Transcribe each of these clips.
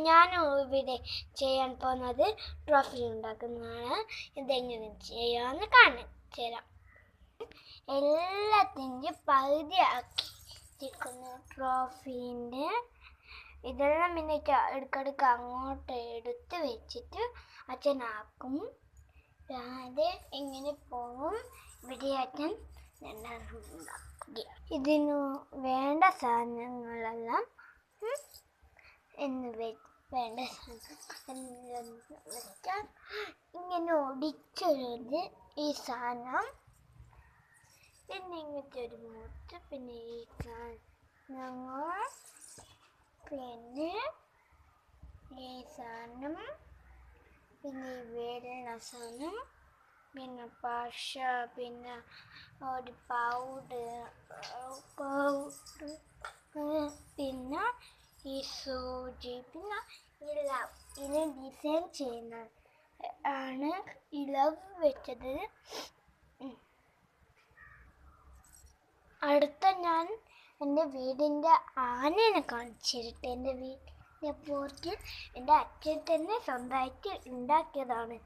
ഞാൻ ഇവിടെ ചെയ്യാൻ പോകുന്നത് ട്രോഫി ഉണ്ടാക്കുന്നതാണ് ഇതെങ്ങനെ ചെയ്യാമെന്ന് കാണാൻ ചേരാം എല്ലാത്തിന്റെയും പകുതി ആക്കിയിരിക്കുന്നു ട്രോഫീന്റെ ഇതെല്ലാം പിന്നെ ഇടയ്ക്കിടയ്ക്ക് അങ്ങോട്ട് എടുത്ത് വെച്ചിട്ട് അച്ഛനാക്കും അത് ഇങ്ങനെ പോകും ഇവിടെ അച്ഛൻ രണ്ടാം ഇതിനു വേണ്ട സാധനങ്ങളെല്ലാം എന്ന് വേണ്ട. വെച്ചാൽ ഇങ്ങനെ ഒടിച്ചൊരു ഈ സാധനം. പിന്നെ ഇങ്ങനത്തെ ഒരു മുത്ത് പിന്നെ ഈ സാധനങ്ങൾ. പിന്നെ ഈ സാധനം. പിന്നെ ഈ വെള്ള സാധനം. പിന്നെ പാഷ പിന്നെ ഒരു പൗഡർ പൗഡർ പിന്നെ ഈ സൂചി പിന്നെ ഇല ഇതിനെ ഡിസൈൻ ചെയ്യുന്ന ആണ് ഇലവ് വെച്ചത്. അടുത്ത ഞാൻ എന്റെ വീടിന്റെ ആനേനെ കാണിച്ചിട്ട് എന്റെ വീടിന്റെ പോർച്ച് എന്റെ അച്ഛൻ തന്നെ സ്വന്തമായിട്ട് ഉണ്ടാക്കിയതാണ്.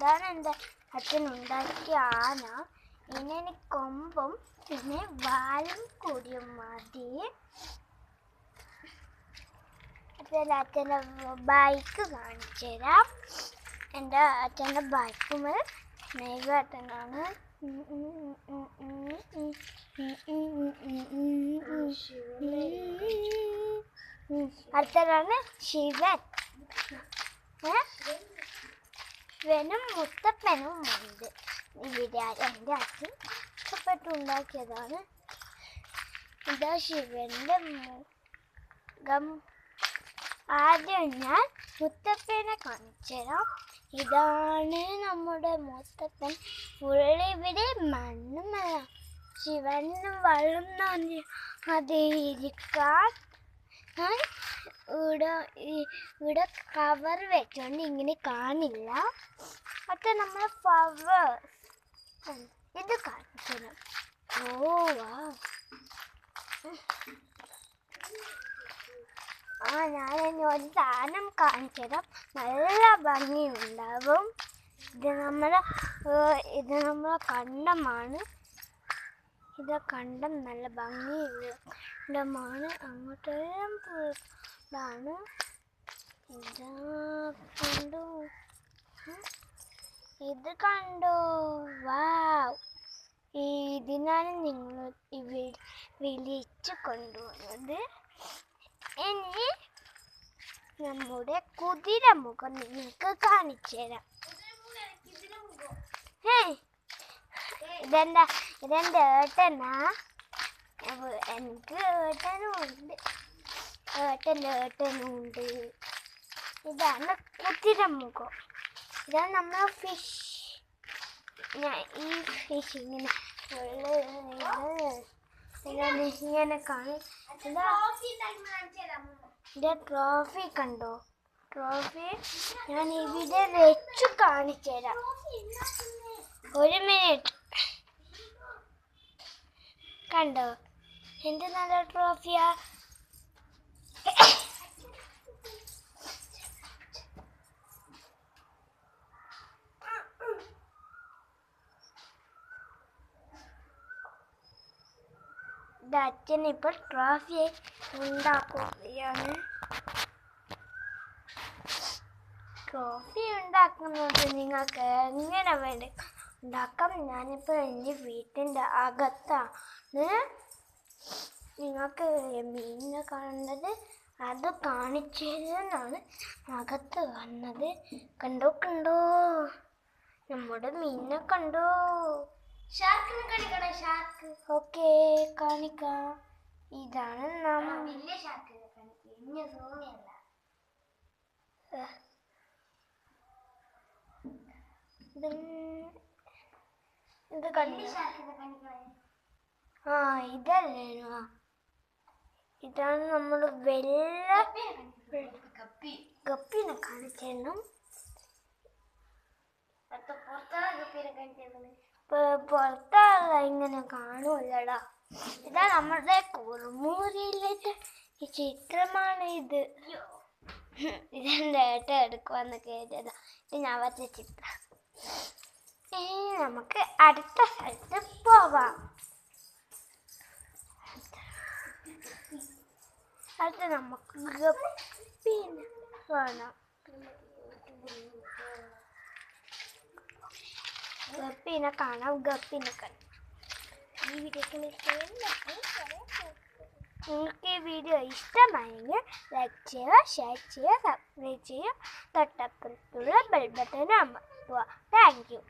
ഇതാണ് എന്റെ അച്ഛൻ ഉണ്ടാക്കിയ ആന ഇതിന് കൊമ്പും പിന്നെ വാലും കൂടിയും മതി. അച്ഛന്റെ അച്ഛന്റെ ബൈക്ക് കാണിച്ചു തരാം. എന്റെ അച്ഛന്റെ ബൈക്കുമേൽ സ്നേഹട്ടനാണ്. അടുത്തതാണ് ശിവൻ. ഏ? ശിവനും മുത്തപ്പനും ഉണ്ട്. ഇവിടെ എന്റെ അച്ഛൻ ഇഷ്ടപ്പെട്ടുണ്ടാക്കിയതാണ്. ഇതാ ശിവന്റെ മുഖം. ആദ്യം ഞാൻ മുത്തപ്പനെ കാണിച്ചതാ ഇതാണ് നമ്മുടെ മുത്തപ്പൻ. പുള്ളി ഇവിടെ മണ്ണുമല്ല ശിവനും വളർന്നു അതേ ഇരിക്കാൻ ഞാൻ ഇവിടെ ഇവിടെ കവർ വെച്ചോണ്ട് ഇങ്ങനെ കാണില്ല. അപ്പൊ നമ്മൾ ഫ്ലവർ ഇത് കാണിക്കണം. ഓ വാ. ആ ഞാൻ ഇനി ഒരു സാധനം കാണിച്ചതും നല്ല ഭംഗിയുണ്ടാവും. ഇത് നമ്മളെ ഇത് നമ്മളെ കണ്ടമാണ്. ഇത് കണ്ടം നല്ല ഭംഗിയുള്ള കണ്ടമാണ് അങ്ങോട്ടെല്ലാം ഇതാണ്. ഇതാ കണ്ടു. ഇത് കണ്ടു. വാവ്. ഇതിനാണ് നിങ്ങൾ വിളിച്ചു കൊണ്ടുവന്നത് ഇനി നമ്മുടെ കുതിരമുഖം നിങ്ങൾക്ക് കാണിച്ചു തരാം ഹേയ്. ഇതെന്താ? ഇതെന്റെ ഏട്ടനാ? എനിക്ക് ഏട്ടനും ഉണ്ട് ഏട്ടന്റെ ഏട്ടനും ഉണ്ട് ഇതാണ് കുതിരമുഖം ഇതാണ് നമ്മൾ ഫിഷ് ഞാൻ ഈ ഫിഷ് ഇങ്ങനെ ഇങ്ങനെ കാണും. ഇതാ. ഇതിന്റെ ട്രോഫി കണ്ടോ? ട്രോഫി ഞാൻ ഇവിടെ വെച്ചു കാണിച്ചു തരാം ഒരു മിനിറ്റ് കണ്ടോ? എന്ത് നല്ല ട്രോഫിയാ? അച്ഛൻ ഇപ്പോൾ ട്രോഫി ഉണ്ടാക്കുകയാണ്. ട്രോഫി ഉണ്ടാക്കുന്നത് നിങ്ങൾക്ക് എങ്ങനെ വേണ്ട ഉണ്ടാക്കാം. ഞാനിപ്പോൾ എന്റെ വീട്ടിന്റെ അകത്താണ്. നിങ്ങൾക്ക് മീനിനെ കാണുന്നത് അത് കാണിച്ചു തരുന്നാണ് അകത്ത് വന്നത് കണ്ടോ കണ്ടോ? നമ്മുടെ മീനിനെ കണ്ടോ? ഷാർക്കിനെ കാണിക്കണേ? ഷാർക്ക് ഓക്കെ കാണിക്കാം. ഇതാണ് നാം വലിയ ഷാർക്കിനെ കാണിക്കുക ഇന്ന സോണിയല്ല ഇത് കണ്ടു? ഷാർക്കിനെ ആ. ഇതാണ് നമ്മൾ വെള്ള കപ്പിനെ കാണിച്ചു പുറത്താ പു- പുറത്തുള്ള ഇങ്ങനെ കാണൂലടാ ഇതാ നമ്മുടെ കുറുമൂരിയിലേക്ക് ഈ ചിത്രമാണ് ഇത്. ഇതെന്റെ ഏട്ട എടുക്കുവാന്ന് കേട്ടതാ. ഇത് ഞാൻ ചിത്രം. ഇനി നമുക്ക് അടുത്ത സ്ഥലത്ത് പോവാം. അടുത്ത നമുക്ക് പിന്നെ വേണം ഗപ്പിനെ കാണാം ഗപ്പിനെ കാണാം. ഈ വീഡിയോ നിങ്ങൾക്ക് ഈ വീഡിയോ ഇഷ്ടമായെങ്കിൽ ലൈക്ക് ചെയ്യുക ഷെയർ ചെയ്യുക സബ്സ്ക്രൈബ് ചെയ്യുക തൊട്ടപ്പുറത്തുള്ള ബെൽ ബട്ടൺ അമർത്തുക. Thank you